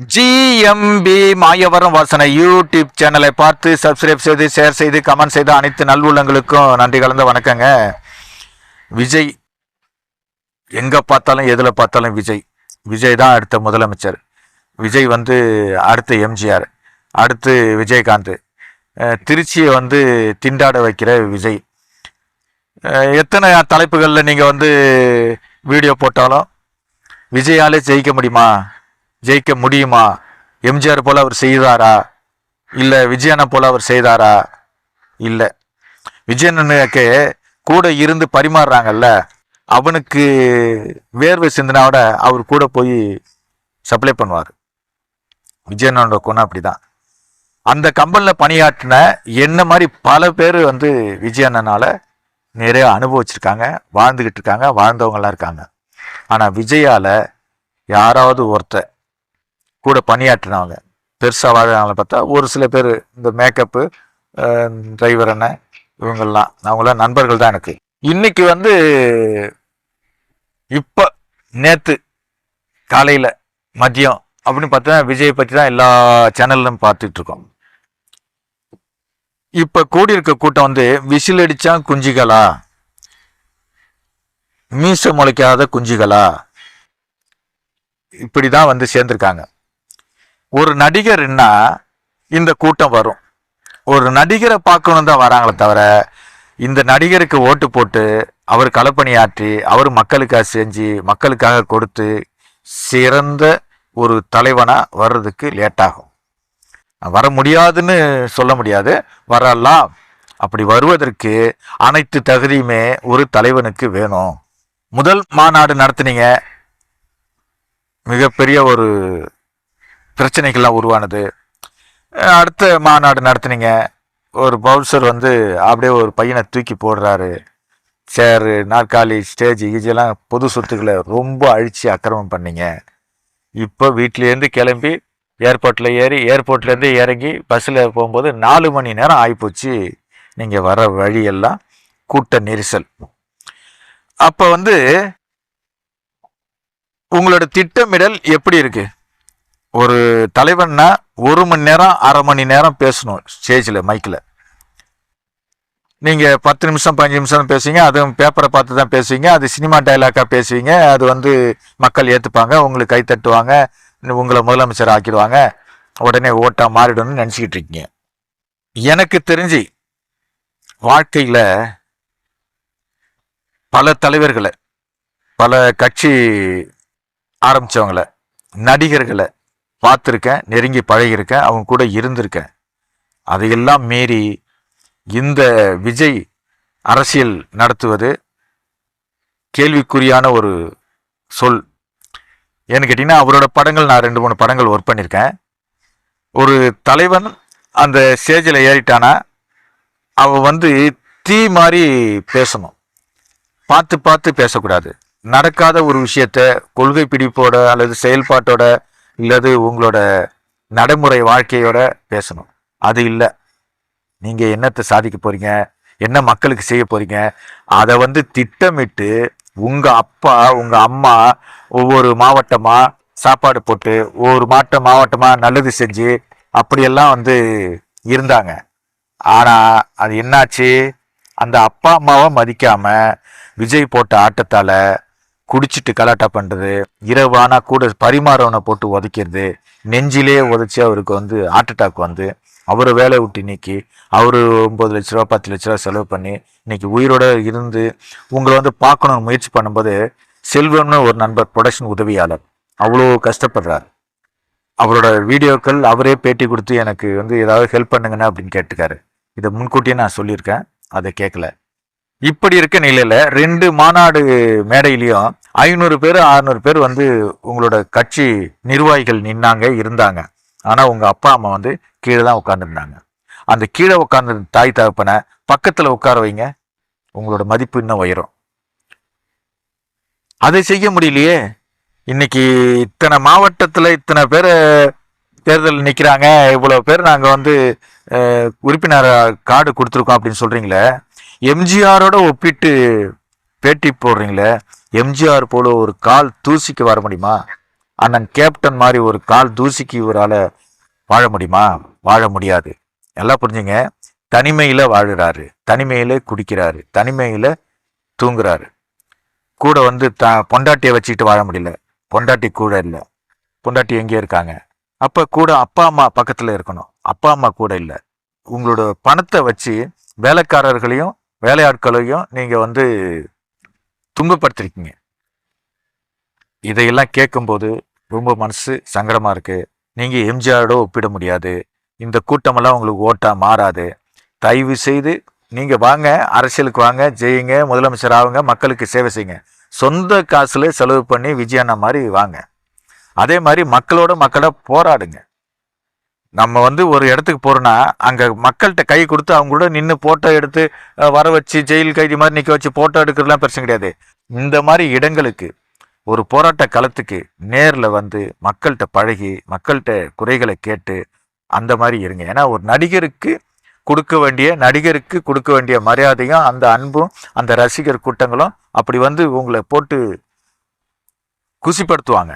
GMP Mayavaram வாசனை YouTube சேனலை பார்த்து சப்ஸ்கிரைப் செய்து ஷேர் செய்து கமெண்ட் செய்த அனைத்து நல்வுள்ளங்களுக்கும் நன்றி கலந்த வணக்கங்க. விஜய் எங்க பார்த்தாலும் எதுல பார்த்தாலும் விஜய். விஜய் தான் அடுத்த முதலமைச்சர். விஜய் வந்து அடுத்த எம்ஜிஆர் அடுத்து விஜயகாந்த். திருச்சியை வந்து திண்டாட வைக்கிற விஜய். எத்தனை தலைப்புகளில் நீங்கள் வந்து வீடியோ போட்டாலும் விஜயாலே ஜெயிக்க முடியுமா? ஜெயிக்க முடியுமா? எம்ஜிஆர் போல அவர் செய்தாரா? இல்லை விஜயனை போல அவர் செய்தாரா? இல்லை. விஜயனுக்கு கூட இருந்து பரிமாறுறாங்கல்ல அவனுக்கு வேர்வை சிந்தினாவோட அவர் கூட போய் சப்ளை பண்ணுவார். விஜயனோட குணம் அப்படிதான். அந்த கம்பெனியில் பணியாற்றின என்ன மாதிரி பல பேர் வந்து விஜயண்ணனால நிறைய அனுபவிச்சிருக்காங்க வாழ்ந்துக்கிட்டு இருக்காங்க வாழ்ந்தவங்களாம் இருக்காங்க. ஆனால் விஜயால யாராவது ஒருத்தர் கூட பணியாற்றினவங்க பெருசாக வாழ்கிறவங்கள பார்த்தா ஒரு சில பேர் இந்த மேக்கப்பு டிரைவர் என்ன இவங்கெல்லாம் அவங்களாம் நண்பர்கள் தான் எனக்கு. இன்னைக்கு வந்து இப்போ நேற்று காலையில் மதியம் அப்படின்னு பார்த்தா விஜய் பற்றி தான் எல்லா சேனல்லும் பார்த்துட்டு இருக்கோம். இப்போ கூடியிருக்க கூட்டம் வந்து விசில் அடித்தா குஞ்சுகளா? மீச முளைக்காத குஞ்சுகளா? இப்படிதான் வந்து சேர்ந்துருக்காங்க. ஒரு நடிகர்னா இந்த கூட்டம் வரும். ஒரு நடிகரை பார்க்கணும் தான் வராங்களே தவிர இந்த நடிகருக்கு ஓட்டு போட்டு அவர் களப்பணியாற்றி அவர் மக்களுக்காக செஞ்சு மக்களுக்காக கொடுத்து சிறந்த ஒரு தலைவனாக வர்றதுக்கு லேட்டாகும் வர முடியாதுன்னு சொல்ல முடியாது. வரலாம். அப்படி வருவதற்கு அனைத்து தகுதியுமே ஒரு தலைவனுக்கு வேணும். முதல் மாநாடு நடத்துனீங்க. மிகப்பெரிய ஒரு பிரச்சனைகள்லாம் உருவானது. அடுத்த மாநாடு நடத்துனீங்க. ஒரு பவுன்சர் வந்து அப்படியே ஒரு பையனை தூக்கி போடுறாரு. சேரு நாற்காலி ஸ்டேஜ் இதெல்லாம் பொது சொத்துக்களை ரொம்ப அழிச்சு அக்கிரமம் பண்ணிங்க. இப்போ வீட்டிலேருந்து கிளம்பி ஏர்போர்ட்டில் ஏறி ஏர்போர்ட்லேருந்து இறங்கி பஸ்ஸில் போகும்போது நாலு மணி நேரம் ஆகிப்போச்சு நீங்கள் வர வழியெல்லாம் கூட்ட நெரிசல். அப்போ வந்து உங்களோட திட்டமிடல் எப்படி இருக்குது ஒரு தலைவன்னா ஒரு மணி நேரம் அரை மணி நேரம் பேசணும் ஸ்டேஜில் மைக்கில் நீங்கள் பத்து நிமிஷம் பதினஞ்சு நிமிஷம் பேசுவீங்க அதுவும் பேப்பரை பார்த்து தான் பேசுவீங்க அது சினிமா டைலாக்காக பேசுவீங்க அது வந்து மக்கள் ஏற்றுப்பாங்க உங்களுக்கு கை தட்டுவாங்க உங்களை முதலமைச்சர் ஆக்கிடுவாங்க உடனே ஓட்டாக மாறிடணும்னு நினச்சிக்கிட்டு இருக்கீங்க. எனக்கு தெரிஞ்சு வாழ்க்கையில் பல தலைவர்களை பல கட்சி ஆரம்பித்தவங்கள நடிகர்களை பார்த்துருக்கேன் நெருங்கி பழகியிருக்கேன் அவங்க கூட இருந்திருக்கேன் அதையெல்லாம் மீறி இந்த விஜய் அரசியல் நடத்துவது கேள்விக்குறியான ஒரு சொல். ஏன்னு கேட்டிங்கன்னா அவரோட படங்கள் நான் ரெண்டு மூணு படங்கள் ஒர்க் பண்ணியிருக்கேன். ஒரு தலைவன் அந்த ஸ்டேஜில் ஏறிட்டானா அவன் வந்து தீ மாதிரி பேசணும். பார்த்து பார்த்து பேசக்கூடாது. நடக்காத ஒரு விஷயத்த கொள்கை பிடிப்போட அல்லது செயல்பாட்டோட இல்லது உங்களோட நடைமுறை வாழ்க்கையோட பேசணும். அது இல்லை. நீங்கள் என்னத்தை சாதிக்க போறீங்க? என்ன மக்களுக்கு செய்ய போறீங்க? அதை வந்து திட்டமிட்டு உங்கள் அப்பா உங்கள் அம்மா ஒவ்வொரு மாவட்டமாக சாப்பாடு போட்டு ஒவ்வொரு மாட்ட மாவட்டமாக நல்லது செஞ்சு அப்படியெல்லாம் வந்து இருந்தாங்க. ஆனால் அது என்னாச்சு? அந்த அப்பா அம்மாவை மதிக்காமல் விஜய் போட்ட ஆட்டத்தால் குடிச்சிட்டு கலாட்டா பண்ணுறது இரவானா கூட பரிமாறவனை போட்டு உதைக்கிறது நெஞ்சிலே உதைச்சி அவருக்கு வந்து ஹார்ட் அட்டாக் வந்து அவரை வேலையை விட்டு நீக்கி அவர் ஒம்பது லட்ச ரூபா பத்து லட்ச ரூபா செலவு பண்ணி இன்னைக்கு உயிரோட இருந்து உங்களை வந்து பார்க்கணும் முயற்சி பண்ணும்போது செல்வம்னு ஒரு நண்பர் ப்ரொடக்ஷன் உதவியாளர். அவ்வளோ கஷ்டப்படுறார். அவரோட வீடியோக்கள் அவரே பேட்டி கொடுத்து எனக்கு வந்து ஏதாவது ஹெல்ப் பண்ணுங்கண்ணா அப்படின்னு கேட்டுக்காரு. இதை முன்கூட்டியே நான் சொல்லியிருக்கேன். அதை கேட்கல. இப்படி இருக்க நிலையில் ரெண்டு மாநாடு மேடையிலையும் ஐநூறு பேர் அறுநூறு பேர் வந்து உங்களோட கட்சி நிர்வாகிகள் நின்னாங்க இருந்தாங்க. ஆனால் உங்கள் அப்பா அம்மா வந்து கீழே தான் உட்காந்துருந்தாங்க அந்த கீழே உட்காந்து தாய் தகப்பனை பக்கத்தில் உட்கார வைங்க. உங்களோட மதிப்பு இன்னும் உயரும். அதை செய்ய முடியலையே. இன்னைக்கு இத்தனை மாவட்டத்தில் இத்தனை பேர் தேர்தல் நிற்கிறாங்க இவ்வளோ பேர் நாங்கள் வந்து உறுப்பினர் கார்டு கொடுத்துருக்கோம் அப்படின்னு சொல்கிறீங்களே எம்ஜிஆரோட ஒப்பிட்டு பேட்டி போடுறீங்களே? எம்ஜிஆர் போல ஒரு கால் தூசிக்கு வர முடியுமா? அண்ணன் கேப்டன் மாதிரி ஒரு கால் தூசிக்கு இவரால் வாழ முடியுமா? வாழ முடியாது. எல்லாம் புரிஞ்சுங்க. தனிமையில் வாழுறாரு தனிமையில் குடிக்கிறாரு. தனிமையில் தூங்குறாரு. கூட வந்து த பொண்டாட்டியை வச்சுக்கிட்டு வாழ முடியல. பொண்டாட்டி கூட இல்லை. பொண்டாட்டி எங்கேயே இருக்காங்க? அப்போ கூட அப்பா அம்மா பக்கத்தில் இருக்கணும். அப்பா அம்மா கூட இல்லை. உங்களோட பணத்தை வச்சு வேலைக்காரர்களையும் வேலையாட்களையும் நீங்கள் வந்து துன்பப்படுத்திருக்கீங்க. இதையெல்லாம் கேட்கும்போது ரொம்ப மனசு சங்கடமாக இருக்குது நீங்கள் எம்ஜிஆரோட ஒப்பிட முடியாது. இந்த கூட்டமெல்லாம் உங்களுக்கு ஓட்டாக மாறாது. தயவு செய்து நீங்கள் வாங்க அரசியலுக்கு வாங்க ஜெயிங்க முதலமைச்சர் ஆகுங்க மக்களுக்கு சேவை செய்யுங்க. சொந்த காசுல செலவு பண்ணி விஜயண்ணா மாதிரி வாங்க. அதே மாதிரி மக்களோட மக்களோட போராடுங்க. நம்ம வந்து ஒரு இடத்துக்கு போகிறோன்னா அங்கே மக்கள்கிட்ட கை கொடுத்து அவங்களோட நின்று போட்டோ எடுத்து வர வச்சு ஜெயில் கைதி மாதிரி நிற்க வச்சு போட்டோ எடுக்கிறதுலாம் பிரச்சனை கிடையாது. இந்த மாதிரி இடங்களுக்கு ஒரு போராட்ட களத்துக்கு நேரில் வந்து மக்கள்கிட்ட பழகி மக்கள்கிட்ட குறைகளை கேட்டு அந்த மாதிரி இருங்க. ஏன்னா ஒரு நடிகருக்கு கொடுக்க வேண்டிய நடிகருக்கு கொடுக்க வேண்டிய மரியாதையும் அந்த அன்பும் அந்த ரசிகர் கூட்டங்களும் அப்படி வந்து உங்களை போட்டு குசிப்படுத்துவாங்க.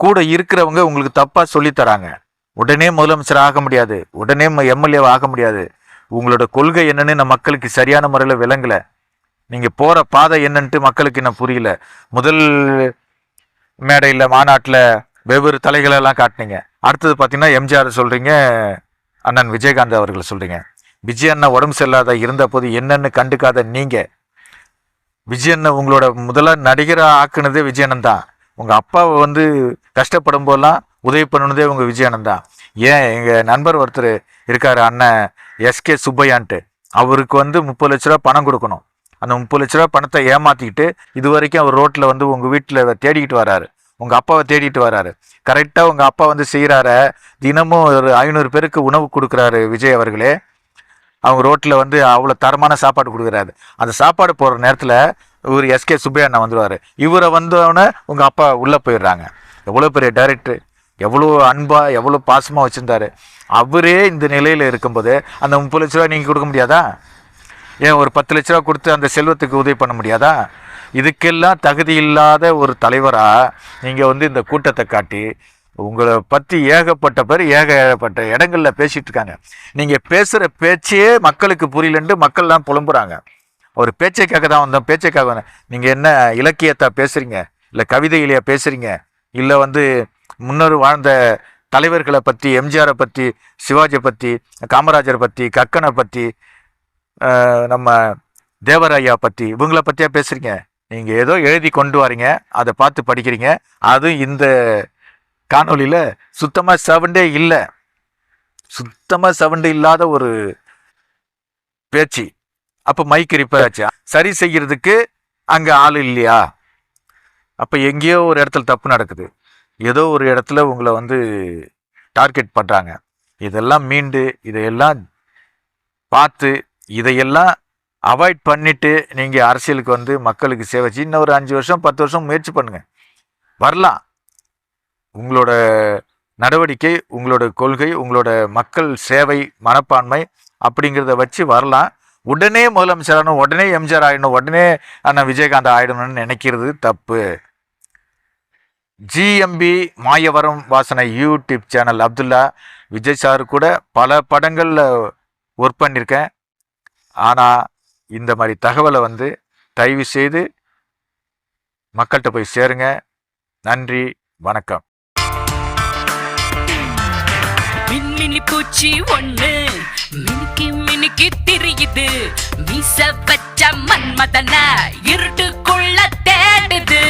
கூட இருக்கிறவங்க உங்களுக்கு தப்பாக சொல்லித்தராங்க உடனே முதலமைச்சர் ஆக முடியாது. உடனே எம்எல்ஏ ஆக முடியாது. உங்களோட கொள்கை என்னன்னு நம்ம மக்களுக்கு சரியான முறையில் விளங்கலை. நீங்கள் போகிற பாதை என்னன்ட்டு மக்களுக்கு இன்னும் புரியல. முதல் மேடையில் மாநாட்டில் வெவ்வேறு தலைகளெல்லாம் காட்டினீங்க. அடுத்தது பார்த்தீங்கன்னா எம்ஜிஆர் சொல்கிறீங்க அண்ணன் விஜயகாந்த் அவர்களை சொல்கிறீங்க விஜய் அண்ணா உடம்பு சரியில்லாத இருந்த போது என்னன்னு கண்டுக்காத நீங்கள் விஜய் அண்ணன் உங்களோட முதல்ல நடிகராக ஆக்குனதே விஜயண்ணன் தான். உங்கள் அப்பாவை வந்து கஷ்டப்படும் போதெல்லாம் உதவி பண்ணுனதே உங்க விஜயானந்தான் ஏன் எங்க நண்பர் ஒருத்தர் இருக்காரு அண்ணன் எஸ்கே சுப்பையான்ட்டு. அவருக்கு வந்து முப்பது லட்ச ரூபா பணம் கொடுக்கணும். அந்த முப்பது லட்ச ரூபா பணத்தை ஏமாத்திக்கிட்டு இது வரைக்கும் அவர் ரோட்டில் வந்து உங்கள் வீட்டில் தேடிக்கிட்டு வராரு. உங்கள் அப்பாவை தேடிட்டு வராரு. கரெக்டாக உங்கள் அப்பா வந்து செய்கிறார தினமும் ஒரு ஐநூறு பேருக்கு உணவு கொடுக்குறாரு விஜய் அவர்களே. அவங்க ரோட்டில் வந்து அவ்வளோ தரமான சாப்பாடு கொடுக்குறாரு. அந்த சாப்பாடு போகிற நேரத்தில் இவர் எஸ்கே சுப்பையண்ணா வந்துடுவார் இவரை வந்தோடனே உங்கள் அப்பா உள்ளே போயிடுறாங்க. எவ்வளோ பெரிய டைரக்டர் எவ்வளோ அன்பாக எவ்வளோ பாசமாக வச்சுருந்தாரு. அவரே இந்த நிலையில் இருக்கும்போது அந்த முப்பது லட்ச ரூபா நீங்கள் கொடுக்க முடியாதா? ஏன் ஒரு பத்து லட்ச ரூபா கொடுத்து அந்த செல்வத்துக்கு உதவி பண்ண முடியாதா? இதுக்கெல்லாம் தகுதி இல்லாத ஒரு தலைவராக நீங்கள் வந்து இந்த கூட்டத்தை காட்டி உங்களை பற்றி ஏகப்பட்ட பேர் ஏகப்பட்ட இடங்களில் பேசிகிட்டு இருக்காங்க. நீங்கள் பேசுகிற பேச்சே மக்களுக்கு புரியலன்ட்டு மக்கள்லாம் புலம்புறாங்க. ஒரு பேச்சைக்காக தான் வந்தோம் பேச்சைக்காக வந்தேன் நீங்கள் என்ன இலக்கியத்தை பேசுகிறீங்க இல்லை கவிதையிலையா பேசுகிறீங்க இல்லை வந்து முன்னர் வாழ்ந்த தலைவர்களை பற்றி எம்ஜிஆரை பற்றி சிவாஜியை பற்றி காமராஜரை பற்றி கக்கனை பற்றி நம்ம தேவராயா பற்றி இவங்கள பற்றியா பேசுகிறீங்க நீங்கள் ஏதோ எழுதி கொண்டு வரீங்க அதை பார்த்து படிக்கிறீங்க. அதுவும் இந்த காணொலியில் சுத்தமாக செவண்டே இல்லை. சுத்தமாக செவண்டு இல்லாத ஒரு பேச்சு. அப்போ மைக் ரிப்பேர் ஆச்சு. சரி செய்கிறதுக்கு அங்கே ஆள் இல்லையா? அப்போ எங்கேயோ ஒரு இடத்துல தப்பு நடக்குது. ஏதோ ஒரு இடத்துல உங்களை வந்து டார்கெட் பண்ணுறாங்க இதெல்லாம் மீண்டு இதையெல்லாம் பார்த்து இதையெல்லாம் அவாய்ட் பண்ணிவிட்டு நீங்கள் அரசியலுக்கு வந்து மக்களுக்கு சேவை செய்ய இன்னும் ஒரு அஞ்சு வருஷம் பத்து வருஷம் முயற்சி பண்ணுங்கள் வரலாம். உங்களோட நடவடிக்கை உங்களோட கொள்கை உங்களோட மக்கள் சேவை மனப்பான்மை அப்படிங்கிறத வச்சு வரலாம். உடனே முதலமைச்சர் ஆகணும் உடனே எம்ஜிஆர் ஆகிடணும் உடனே அண்ணன் விஜயகாந்த் ஆகிடணும்னு நினைக்கிறது தப்பு. ஜிஎம்பி மாயவரம் வாசனை YouTube channel. Abdullah Vijay sir கூட பல படங்களில் ஒர்க் பண்ணியிருக்கேன் ஆனால் இந்த மாதிரி தகவலை வந்து தயவு செய்து மக்கள்கிட்ட போய் சேருங்க. நன்றி வணக்கம். மின்மினி பூச்சி ஒண்ணு மினுக்கி மினுக்கி திரியுது. மீச வச்ச மன்மதன இருட்டுக்குள்ள தேடுது.